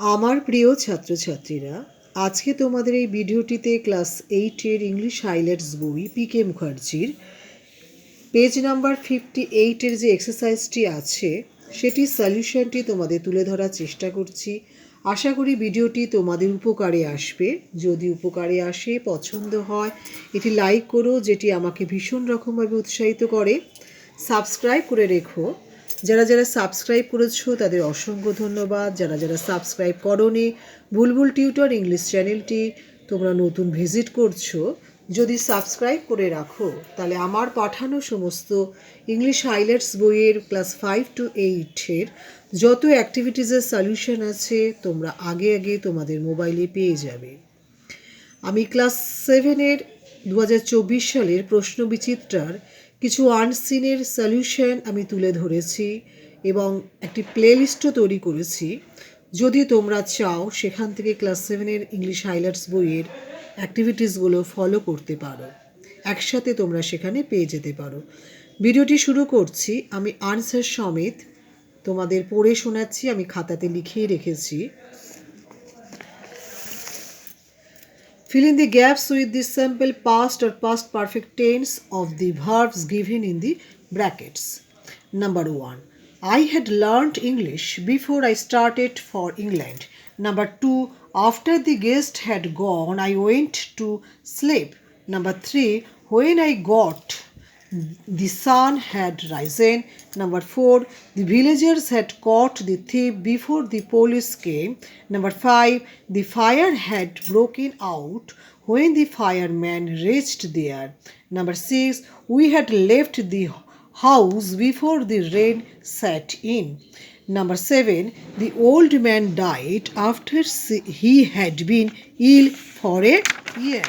আমার প্রিয় ছাত্রছাত্রীরা, আজকে তোমাদের এই ভিডিওটিতে ক্লাস এইটের ইংলিশ হাইলাইটস বই পি কে মুখার্জির পেজ নাম্বার ফিফটি এইটের যে এক্সারসাইজটি আছে সেটির সলিউশনটি তোমাদের তুলে ধরার চেষ্টা করছি। আশা করি ভিডিওটি তোমাদের উপকারে আসবে। যদি উপকারে আসে, পছন্দ হয়, এটি লাইক করো, যেটি আমাকে ভীষণ রকমভাবে উৎসাহিত করে। সাবস্ক্রাইব করে রেখো। যারা যারা সাবস্ক্রাইব করেছ, তাদের অসংখ্য ধন্যবাদ। যারা যারা সাবস্ক্রাইব করনি, বুলবুল টিউটর ইংলিশ চ্যানেলটি তোমরা নতুন ভিজিট করছ, যদি সাবস্ক্রাইব করে রাখো, তাহলে আমার পাঠানো সমস্ত ইংলিশ হাইলাইটস বইয়ের ক্লাস ফাইভ টু এইটের যত অ্যাক্টিভিটিসের সলিউশন আছে, তোমরা আগে আগে তোমাদের মোবাইলে পেয়ে যাবে। আমি ক্লাস সেভেনের দু হাজার চব্বিশ সালের প্রশ্ন বিচিত্রার কিছু আনসিনের সলিউশন আমি তুলে ধরেছি এবং একটি প্লেলিস্টও তৈরি করেছি। যদি তোমরা চাও, সেখান থেকে ক্লাস সেভেনের ইংলিশ হাইলাইটস বইয়ের অ্যাক্টিভিটিসগুলো ফলো করতে পারো। একসাথে তোমরা সেখানে পেয়ে যেতে পারো। ভিডিওটি শুরু করছি, আমি আনসার সমেত তোমাদের পড়ে শোনাচ্ছি, আমি খাতাতে লিখিয়ে রেখেছি। Fill in the gaps with the sample past or past perfect tense of the verbs given in the brackets. Number one, I had learnt English before I started for England. Number two, after the guest had gone, I went to sleep. Number three, when I got the sun had risen. Number four, the villagers had caught the thief before the police came. Number five, the fire had broken out when the firemen reached there. Number six, we had left the house before the rain set in. Number seven, the old man died after he had been ill for a year.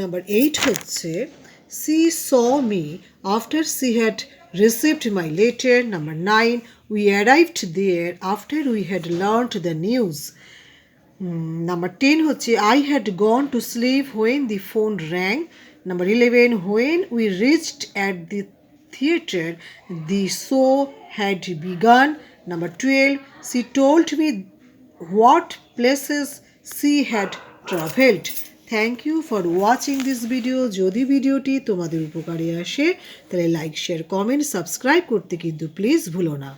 Number eight হচ্ছে she saw me after she had received my letter number nine we arrived there after we had learned the news number ten হচ্ছে I had gone to sleep when the phone rang number eleven when we reached at the theatre the show had begun number 12 she told me what places she had traveled Thank you for watching this video যদি ভিডিওটি তোমাদের উপকারে আসে, তাহলে like share comment subscribe করতে কিন্তু please ভুলো না।